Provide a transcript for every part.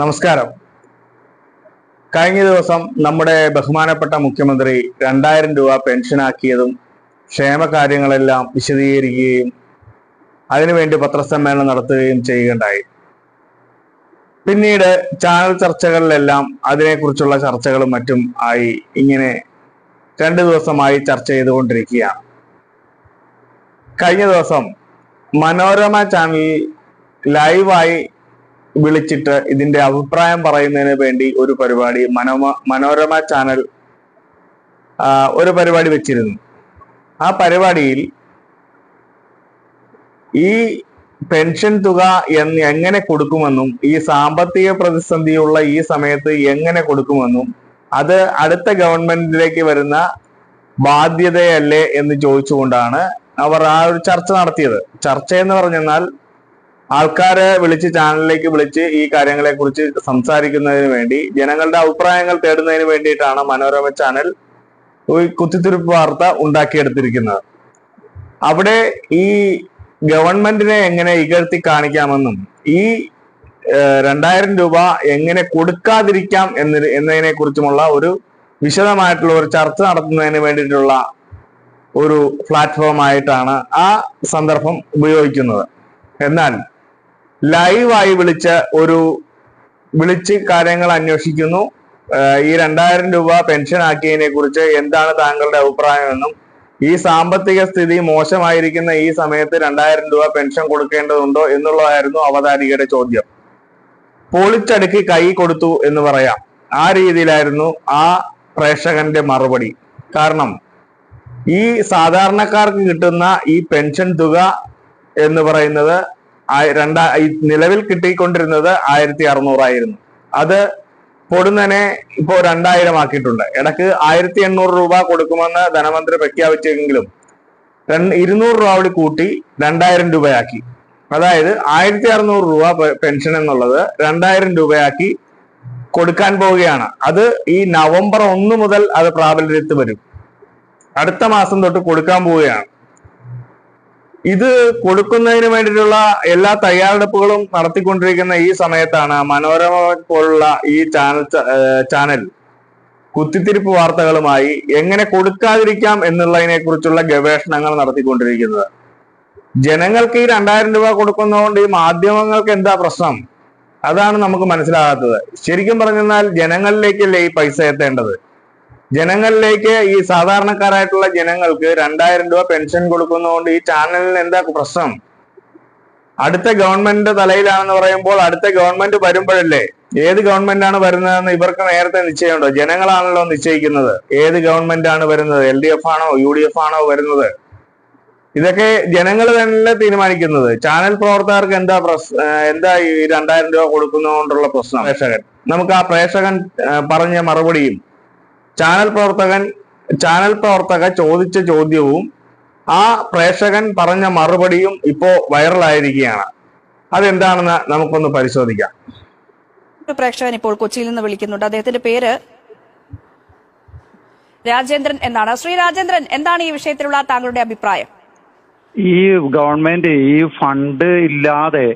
നമസ്കാരം. കഴിഞ്ഞ ദിവസം നമ്മുടെ ബഹുമാനപ്പെട്ട മുഖ്യമന്ത്രി രണ്ടായിരം രൂപ പെൻഷനാക്കിയതും ക്ഷേമകാര്യങ്ങളെല്ലാം വിശദീകരിക്കുകയും അതിനുവേണ്ടി പത്രസമ്മേളനം നടത്തുകയും ചെയ്യുകയുണ്ടായി. പിന്നീട് ചാനൽ ചർച്ചകളിലെല്ലാം അതിനെക്കുറിച്ചുള്ള ചർച്ചകളും മറ്റും ആയി ഇങ്ങനെ രണ്ടു ദിവസമായി ചർച്ച ചെയ്തുകൊണ്ടിരിക്കുകയാണ്. കഴിഞ്ഞ ദിവസം മനോരമ ചാനലിൽ ലൈവായി വിളിച്ചിട്ട് ഇതിന്റെ അഭിപ്രായം പറയുന്നതിന് വേണ്ടി ഒരു പരിപാടി മനോമ മനോരമ ചാനൽ ഒരു പരിപാടി വെച്ചിരുന്നു. ആ പരിപാടിയിൽ ഈ പെൻഷൻ തുക എന്ന് എങ്ങനെ കൊടുക്കുമെന്നും ഈ സാമ്പത്തിക പ്രതിസന്ധിയുള്ള ഈ സമയത്ത് എങ്ങനെ കൊടുക്കുമെന്നും അത് അടുത്ത ഗവൺമെന്റിലേക്ക് വരുന്ന ബാധ്യതയല്ലേ എന്ന് ചോദിച്ചുകൊണ്ടാണ് അവർ ആ ഒരു ചർച്ച നടത്തിയത്. ചർച്ച എന്ന് പറഞ്ഞെന്നാൽ ആൾക്കാരെ വിളിച്ച് ചാനലിലേക്ക് വിളിച്ച് ഈ കാര്യങ്ങളെ കുറിച്ച് സംസാരിക്കുന്നതിന് വേണ്ടി ജനങ്ങളുടെ അഭിപ്രായങ്ങൾ തേടുന്നതിന് വേണ്ടിയിട്ടാണ് മനോരമ ചാനൽ കുത്തിത്തിരിപ്പ് വാർത്ത ഉണ്ടാക്കിയെടുത്തിരിക്കുന്നത്. അവിടെ ഈ ഗവൺമെന്റിനെ എങ്ങനെ ഇകഴ്ത്തി കാണിക്കാമെന്നും ഈ രണ്ടായിരം രൂപ എങ്ങനെ കൊടുക്കാതിരിക്കാം എന്ന് എന്നതിനെ കുറിച്ചുമുള്ള ഒരു വിശദമായിട്ടുള്ള ഒരു ചർച്ച നടത്തുന്നതിന് വേണ്ടിയിട്ടുള്ള ഒരു പ്ലാറ്റ്ഫോം ആയിട്ടാണ് ആ സന്ദർഭം ഉപയോഗിക്കുന്നത്. എന്നാൽ ലൈവായി വിളിച്ച ഒരു വിളിച്ച് കാര്യങ്ങൾ അന്വേഷിക്കുന്നു. ഈ രണ്ടായിരം രൂപ പെൻഷൻ ആക്കിയതിനെ കുറിച്ച് എന്താണ് താങ്കളുടെ അഭിപ്രായമെന്നും ഈ സാമ്പത്തിക സ്ഥിതി മോശമായിരിക്കുന്ന ഈ സമയത്ത് രണ്ടായിരം രൂപ പെൻഷൻ കൊടുക്കേണ്ടതുണ്ടോ എന്നുള്ളതായിരുന്നു അവതാരികയുടെ ചോദ്യം. പൊളിച്ചടുക്കി കൈ കൊടുത്തു എന്ന് പറയാം. ആ രീതിയിലായിരുന്നു ആ പ്രേക്ഷകന്റെ മറുപടി. കാരണം ഈ സാധാരണക്കാർക്ക് കിട്ടുന്ന ഈ പെൻഷൻ തുക എന്ന് പറയുന്നത് രണ്ടാ നിലവിൽ കിട്ടിക്കൊണ്ടിരുന്നത് ആയിരത്തി അറുന്നൂറായിരുന്നു അത് പൊടുന്നനെ ഇപ്പോ രണ്ടായിരം ആക്കിയിട്ടുണ്ട് ഇടയ്ക്ക് ആയിരത്തി എണ്ണൂറ് രൂപ കൊടുക്കുമെന്ന് ധനമന്ത്രി പ്രഖ്യാപിച്ചെങ്കിലും ഇരുന്നൂറ് രൂപ കൂടി കൂട്ടി രണ്ടായിരം രൂപയാക്കി. അതായത് ആയിരത്തി അറുന്നൂറ് രൂപ പെൻഷൻ എന്നുള്ളത് രണ്ടായിരം രൂപയാക്കി കൊടുക്കാൻ പോവുകയാണ്. അത് ഈ നവംബർ ഒന്ന് മുതൽ അത് പ്രാബല്യത്തിൽ വരും. അടുത്ത മാസം തൊട്ട് കൊടുക്കാൻ പോവുകയാണ്. ഇത് കൊടുക്കുന്നതിന് വേണ്ടിയിട്ടുള്ള എല്ലാ തയ്യാറെടുപ്പുകളും നടത്തിക്കൊണ്ടിരിക്കുന്ന ഈ സമയത്താണ് മനോരമ പോലുള്ള ഈ ചാനൽ ചാനൽ കുത്തിത്തിരിപ്പ് വാർത്തകളുമായി എങ്ങനെ കൊടുക്കാതിരിക്കാം എന്നുള്ളതിനെ കുറിച്ചുള്ള ഗവേഷണങ്ങൾ നടത്തിക്കൊണ്ടിരിക്കുന്നത്. ജനങ്ങൾക്ക് ഈ രണ്ടായിരം രൂപ കൊടുക്കുന്നതുകൊണ്ട് ഈ മാധ്യമങ്ങൾക്ക് എന്താ പ്രശ്നം? അതാണ് നമുക്ക് മനസ്സിലാകാത്തത്. ശരിക്കും പറഞ്ഞാൽ ജനങ്ങളിലേക്കല്ലേ ഈ പൈസ എത്തേണ്ടത്? ജനങ്ങളിലേക്ക് ഈ സാധാരണക്കാരായിട്ടുള്ള ജനങ്ങൾക്ക് രണ്ടായിരം രൂപ പെൻഷൻ കൊടുക്കുന്നതുകൊണ്ട് ഈ ചാനലിന് എന്താ പ്രശ്നം? അടുത്ത ഗവൺമെന്റിന്റെ തലയിലാണെന്ന് പറയുമ്പോൾ അടുത്ത ഗവൺമെന്റ് വരുമ്പോഴല്ലേ? ഏത് ഗവൺമെന്റ് ആണ് വരുന്നതെന്ന് ഇവർക്ക് നേരത്തെ നിശ്ചയമുണ്ടോ? ജനങ്ങളാണല്ലോ നിശ്ചയിക്കുന്നത്. ഏത് ഗവൺമെന്റ് ആണ് വരുന്നത്? എൽ ഡി എഫ് ആണോ? യു ഡി എഫ് ആണോ വരുന്നത്? ഇതൊക്കെ ജനങ്ങൾ തന്നെ തീരുമാനിക്കുന്നത്. ചാനൽ പ്രവർത്തകർക്ക് എന്താ പ്രശ് എന്താ ഈ രണ്ടായിരം രൂപ കൊടുക്കുന്നതുകൊണ്ടുള്ള പ്രശ്നം? പ്രേക്ഷകൻ. നമുക്ക് ആ പ്രേക്ഷകൻ പറഞ്ഞ മറുപടിയും ചാനൽ പ്രവർത്തകൻ ചാനൽ പ്രവർത്തക ചോദിച്ച ചോദ്യവും ആ പ്രേക്ഷകൻ പറഞ്ഞ മറുപടിയും ഇപ്പോ വൈറലായിരിക്കുകയാണ്. അതെന്താണെന്ന് നമുക്കൊന്ന് പരിശോധിക്കാം. പ്രേക്ഷകൻ ഇപ്പോൾ കൊച്ചിയിൽ നിന്ന് വിളിക്കുന്നുണ്ട്. അദ്ദേഹത്തിന്റെ പേര് രാജേന്ദ്രൻ എന്നാണ്. ശ്രീ രാജേന്ദ്രൻ എന്താണ് ഈ വിഷയത്തിലുള്ള താങ്കളുടെ അഭിപ്രായം? ഈ ഗവൺമെന്റ് ഈ ഫണ്ട് ഇല്ലാതെ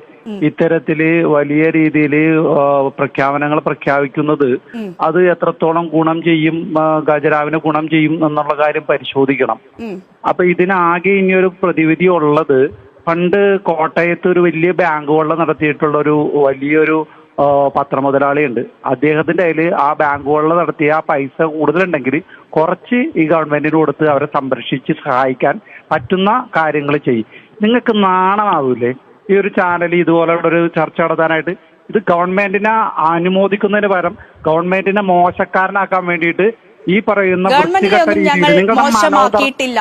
ഇത്തരത്തിൽ വലിയ രീതിയിൽ പ്രഖ്യാപനങ്ങൾ പ്രഖ്യാപിക്കുന്നത് അത് എത്രത്തോളം ഗുണം ചെയ്യും ഗജരാവിന് ഗുണം ചെയ്യും എന്നുള്ള കാര്യം പരിശോധിക്കണം. അപ്പൊ ഇതിനാകെ ഇനി ഒരു പ്രതിവിധി ഉള്ളത് പണ്ട് കോട്ടയത്ത് ഒരു വലിയ ബാങ്ക് കൊള്ള നടത്തിയിട്ടുള്ള ഒരു വലിയൊരു പത്രമുതലാളിയുണ്ട്. അദ്ദേഹത്തിന്റെ കയ്യിൽ ആ ബാങ്കുകളിൽ നടത്തിയ ആ പൈസ കൂടുതലുണ്ടെങ്കിൽ കുറച്ച് ഈ ഗവൺമെന്റിന് കൊടുത്ത് അവരെ സംരക്ഷിച്ച് സഹായിക്കാൻ പറ്റുന്ന കാര്യങ്ങൾ ചെയ്യും. നിങ്ങൾക്ക് നാണമാവൂലേ? ഈ ഒരു ചാനൽ ഇതുപോലെയുള്ള ഒരു ചർച്ച നടത്താനായിട്ട്. ഇത് ഗവൺമെന്റിനെ അനുമോദിക്കുന്നതിന് പകരം ഗവൺമെന്റിനെ മോശക്കാരനാക്കാൻ വേണ്ടിയിട്ട് ഈ പറയുന്ന മോശമാക്കിയിട്ടില്ല.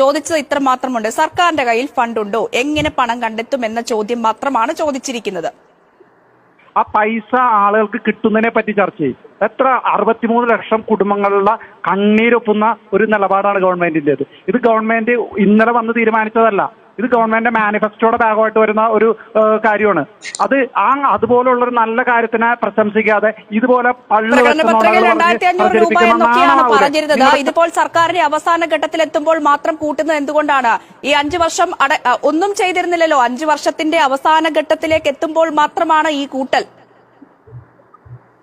ചോദിച്ചത് ഇത്ര മാത്രമുണ്ട്. സർക്കാരിന്റെ കയ്യിൽ ഫണ്ടുണ്ടോ എങ്ങനെ പണം കണ്ടെത്തും എന്ന ചോദ്യം മാത്രമാണ് ചോദിച്ചിരിക്കുന്നത്. ആ പൈസ ആളുകൾക്ക് കിട്ടുന്നതിനെ പറ്റി ചർച്ച ചെയ്യും. എത്ര? അറുപത്തിമൂന്ന് ലക്ഷം കുടുംബങ്ങളുള്ള കണ്ണീരൊപ്പുന്ന ഒരു നിലപാടാണ് ഗവൺമെന്റിന്റേത് ഇത് ഗവൺമെന്റ് ഇന്നലെ വന്ന് തീരുമാനിച്ചതല്ല. ഇത് ഗവൺമെന്റ് മാനിഫെസ്റ്റോയുടെ ഭാഗമായിട്ട് വരുന്ന ഒരു കാര്യമാണ്. അത് ആ അതുപോലുള്ള ഒരു നല്ല കാര്യത്തിനെ പ്രശംസിക്കാതെ ഇതുപോലെ പള്ളി പറഞ്ഞിരുന്നത്. ഇതിപ്പോൾ സർക്കാരിന്റെ അവസാന ഘട്ടത്തിൽ എത്തുമ്പോൾ മാത്രം കൂട്ടുന്നത് എന്തുകൊണ്ടാണ്? ഈ അഞ്ചു വർഷം ഒന്നും ചെയ്തിരുന്നില്ലല്ലോ. അഞ്ചു വർഷത്തിന്റെ അവസാന ഘട്ടത്തിലേക്ക് എത്തുമ്പോൾ മാത്രമാണ് ഈ കൂട്ടൽ.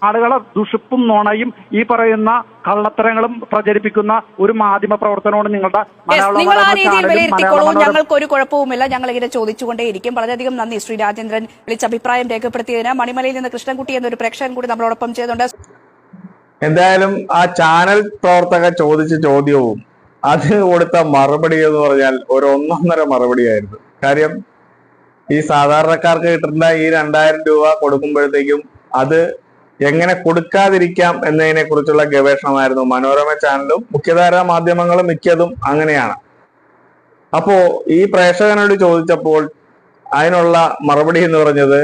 ആളുകളെ ദുഷിപ്പും നോണയും ഈ പറയുന്ന കള്ളത്തരങ്ങളും പ്രചരിപ്പിക്കുന്ന ഒരു മാധ്യമ പ്രവർത്തനമാണ് നിങ്ങളുടെ നിങ്ങൾ ആ മനോരമ രീതിയിൽ ചാനലും വിലയിരുത്തിക്കോളൂ. ഞങ്ങൾക്ക് ഒരു കുഴപ്പവുമില്ല. ഞങ്ങൾ ഇങ്ങനെ ചോദിച്ചുകൊണ്ടേയിരിക്കും. വളരെയധികം നന്ദി. ശ്രീ രാജേന്ദ്രൻ വിളിച്ച അഭിപ്രായം രേഖപ്പെടുത്തിയതിന് മണിമലയിൽ നിന്ന് കൃഷ്ണൻകുട്ടി എന്നൊരു പ്രേക്ഷകൻ കൂടി നമ്മളോടൊപ്പം ചെയ്തുണ്ട്. എന്തായാലും ആ ചാനൽ പ്രവർത്തക ചോദിച്ച ചോദ്യവും അത് കൊടുത്ത മറുപടി എന്ന് പറഞ്ഞാൽ ഒരു ഒന്നൊന്നര മറുപടിയായിരുന്നു. കാര്യം ഈ സാധാരണക്കാർക്ക് കിട്ടുന്ന ഈ രണ്ടായിരം രൂപ കൊടുക്കുമ്പോഴത്തേക്കും അത് എങ്ങനെ കൊടുക്കാതിരിക്കാം എന്നതിനെ കുറിച്ചുള്ള ഗവേഷണമായിരുന്നു മനോരമ ചാനലും മുഖ്യധാരാ മാധ്യമങ്ങളും മിക്കതും അങ്ങനെയാണ്. അപ്പോ ഈ പ്രേക്ഷകനോട് ചോദിച്ചപ്പോൾ അതിനുള്ള മറുപടി എന്ന് പറഞ്ഞത്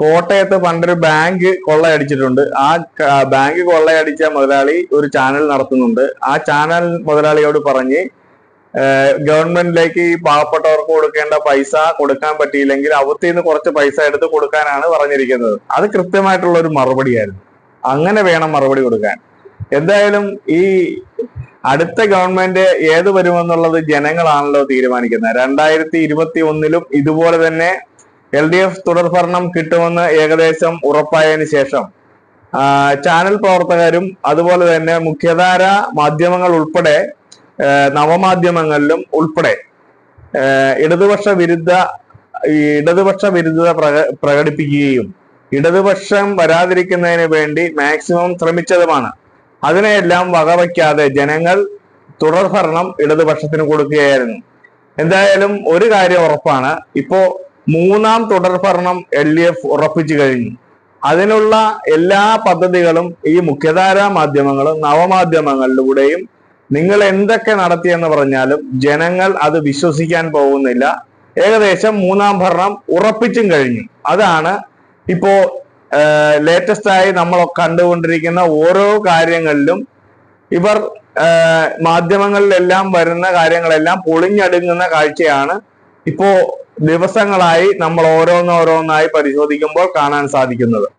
കോട്ടയത്ത് പണ്ടൊരു ബാങ്ക് കൊള്ളയടിച്ചിട്ടുണ്ട്. ആ ബാങ്ക് കൊള്ളയടിച്ച മുതലാളി ഒരു ചാനൽ നടത്തുന്നുണ്ട്. ആ ചാനൽ മുതലാളിയോട് പറഞ്ഞ് ഗവൺമെന്റിലേക്ക് ഈ പാവപ്പെട്ടവർക്ക് കൊടുക്കേണ്ട പൈസ കൊടുക്കാൻ പറ്റിയില്ലെങ്കിൽ അവത്തിൽ നിന്ന് കുറച്ച് പൈസ എടുത്ത് കൊടുക്കാനാണ് പറഞ്ഞിരിക്കുന്നത്. അത് കൃത്യമായിട്ടുള്ള ഒരു മറുപടിയായിരുന്നു. അങ്ങനെ വേണം മറുപടി കൊടുക്കാൻ. എന്തായാലും ഈ അടുത്ത ഗവൺമെന്റ് ഏത് വരുമെന്നുള്ളത് ജനങ്ങളാണല്ലോ തീരുമാനിക്കുന്നത്. രണ്ടായിരത്തി ഇരുപത്തി ഒന്നിലും ഇതുപോലെ തന്നെ എൽ ഡി എഫ് തുടർഭരണം കിട്ടുമെന്ന് ഏകദേശം ഉറപ്പായതിനു ശേഷം ചാനൽ പ്രവർത്തകരും അതുപോലെ തന്നെ മുഖ്യധാര മാധ്യമങ്ങൾ ഉൾപ്പെടെ നവമാധ്യമങ്ങളിലും ഉൾപ്പെടെ. ഇടതുപക്ഷ വിരുദ്ധ ഇടതുപക്ഷ വിരുദ്ധത പ്രക- പ്രകടിപ്പിക്കുകയും ഇടതുപക്ഷം വരാതിരിക്കുന്നതിന് വേണ്ടി മാക്സിമം ശ്രമിച്ചതുമാണ്. അതിനെയെല്ലാം വകവയ്ക്കാതെ ജനങ്ങൾ തുടർഭരണം ഇടതുപക്ഷത്തിന് കൊടുക്കുകയായിരുന്നു. എന്തായാലും ഒരു കാര്യം ഉറപ്പാണ്. ഇപ്പോ മൂന്നാം തുടർഭരണം എൽ ഡി എഫ് ഉറപ്പിച്ചു കഴിഞ്ഞു. അതിനുള്ള എല്ലാ പദ്ധതികളും ഈ മുഖ്യധാരാ മാധ്യമങ്ങളും നവമാധ്യമങ്ങളിലൂടെയും നിങ്ങൾ എന്തൊക്കെ നടത്തിയെന്ന് പറഞ്ഞാലും ജനങ്ങൾ അത് വിശ്വസിക്കാൻ പോകുന്നില്ല. ഏകദേശം മൂന്നാം ഭരണം ഉറപ്പിച്ചും കഴിഞ്ഞു. അതാണ് ഇപ്പോ ലേറ്റസ്റ്റ് ആയി നമ്മൾ കണ്ടുകൊണ്ടിരിക്കുന്ന ഓരോ കാര്യങ്ങളിലും ഇവർ മാധ്യമങ്ങളിലെല്ലാം വരുന്ന കാര്യങ്ങളെല്ലാം പൊളിഞ്ഞടുങ്ങുന്ന കാഴ്ചയാണ് ഇപ്പോ ദിവസങ്ങളായി നമ്മൾ ഓരോന്നോരോന്നായി പരിശോധിക്കുമ്പോൾ കാണാൻ സാധിക്കുന്നത്.